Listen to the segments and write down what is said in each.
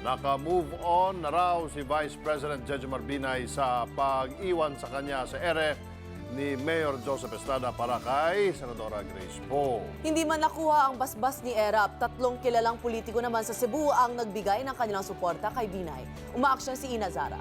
Naka-move on na raw si Vice President Jejomar Binay sa pag-iwan sa kanya sa ere ni Mayor Joseph Estrada para kay Senadora Grace Poe. Hindi man nakuha ang basbas ni Erap, tatlong kilalang politiko naman sa Cebu ang nagbigay ng kanilang suporta kay Binay. Umaaksyon si Ina Zara.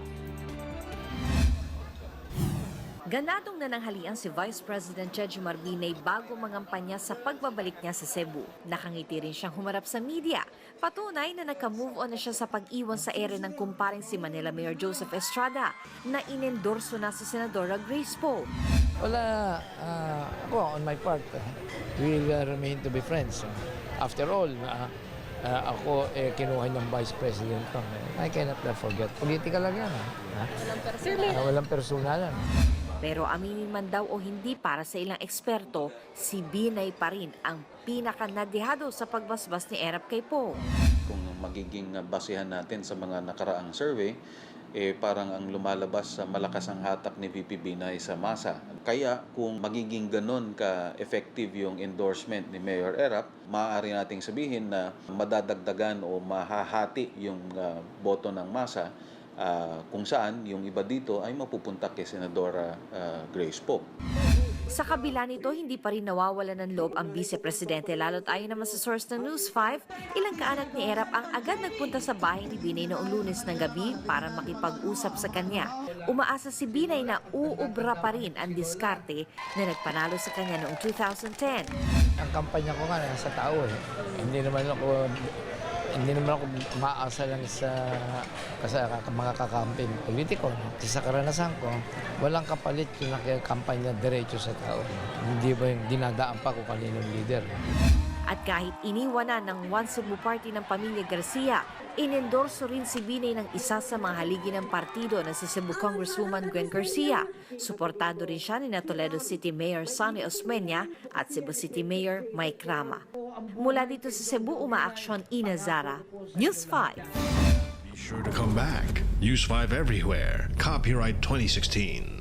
Ganadong nananghalian si Vice President Jejomar Binay bago mangampanya sa pagbabalik niya sa Cebu. Nakangiti rin siyang humarap sa media. Patunay na nagka-move on na siya sa pag-iwan sa ere ng kumparing si Manila Mayor Joseph Estrada na inendorso na si Senadora Grace Poe. Wala, ah, ako on my part, uh, we'll uh, remain to be friends. After all, ah, ah, ako eh, kinuha ng Vice President ko. I cannot uh, forget. Political lang yan. Ha? Walang personal. walang personalan. Pero aminin man daw o hindi para sa ilang eksperto, si Binay pa rin ang pinaka-nadihado sa pagbasbas ni Erap kay Poe. kung magiging basihan natin sa mga nakaraang survey, eh, parang ang lumalabas sa malakas ang hatak ni VP Binay sa masa. Kaya kung magiging ganon ka-effective yung endorsement ni Mayor Erap, maaari nating sabihin na madadagdagan o mahahati yung ah, boto ng masa ah, kung saan yung iba dito ay mapupunta kay Senadora ah, Grace Poe. Sa kabila nito, hindi pa rin nawawala ng loob ang vice-presidente lalo't ayon naman sa source ng News 5, ilang kaanak ni Erap ang agad nagpunta sa bahay ni Binay noong lunes ng gabi para makipag-usap sa kanya. Umaasa si Binay na uubra pa rin ang diskarte na nagpanalo sa kanya noong 2010. Ang kampanya ko nga nasa tao eh. Hindi naman ako hindi naman ako maasa lang sa, sa mga kakamping politiko. Kasi sa karanasan ko, walang kapalit yung nakikampanya diretso sa tao. Hindi ba yung dinadaan pa kung kaninong leader. At kahit iniwanan ng One Cebu Party ng pamilya Garcia, inendorso rin si Binay ng isa sa mga haligi ng partido na si Cebu Congresswoman Gwen Garcia. Suportado rin siya ni na Toledo City Mayor Sonny Osmeña at Cebu City Mayor Mike Rama. Mula dito sa Cebu, umaaksyon Ina Zara. News 5. Be sure to come back. Use 5 everywhere. Copyright 2016.